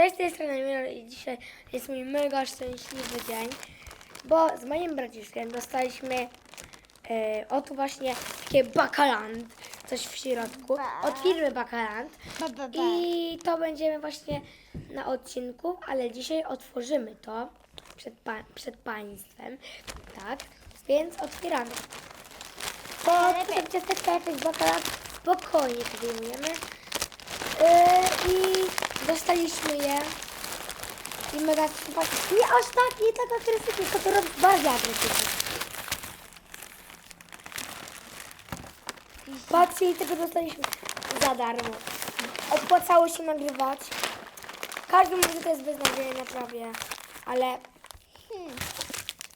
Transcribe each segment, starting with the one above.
Cześć, z tej strony Miro i dzisiaj jest mój mega szczęśliwy dzień, bo z moim braciszkiem dostaliśmy e, oto właśnie takie bakaland, coś w środku, od firmy Bakaland Ba, ba, ba. i to będziemy właśnie na odcinku, ale dzisiaj otworzymy to przed, pa- przed Państwem, tak, więc otwieramy. Tutaj ciasteczka jakieś bakaland spokojnie wyjmujemy. Dostaliśmy je. I mega super. Nie aż tak, nie tak agresywnie, tylko to robi bardzo agresywnie. Patrzcie, i tego dostaliśmy za darmo. Opłacało się nagrywać. Każdy mówi, że to jest beznadziejne prawie, ale Hmm.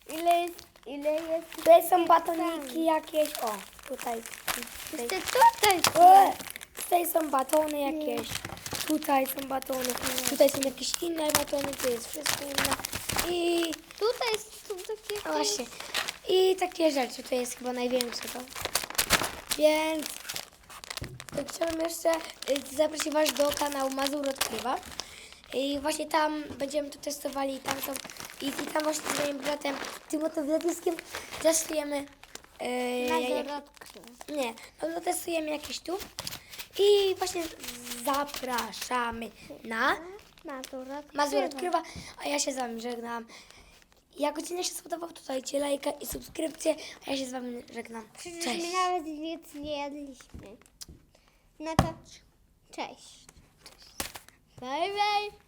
Ile jest, ile jest? tutaj są batoniki jakieś. O, tutaj. tutaj. Jeszcze Tutaj są batony jakieś. Tutaj są batony. Tutaj są jakieś inne batony. Tu jest wszystko inne. I Tutaj są takie... a właśnie. I takie rzeczy. To jest chyba największe to. Więc chciałbym jeszcze y, zaprosić Was do kanału Mazur Odkrywa. I właśnie tam będziemy to testowali i tam są i, i tam właśnie z moim bratem Tymotą Wladyskiem testujemy yy, jak- nie, no to testujemy jakieś tu. I właśnie zapraszamy na Mazur Mazur Odkrywa, a ja się z Wami żegnam. Jak odcinek się spodobał, to dajcie lajka i subskrypcję, a ja się z Wami żegnam. Przecież Cześć. my nawet nic nie jedliśmy. No to cześć. Bye bye.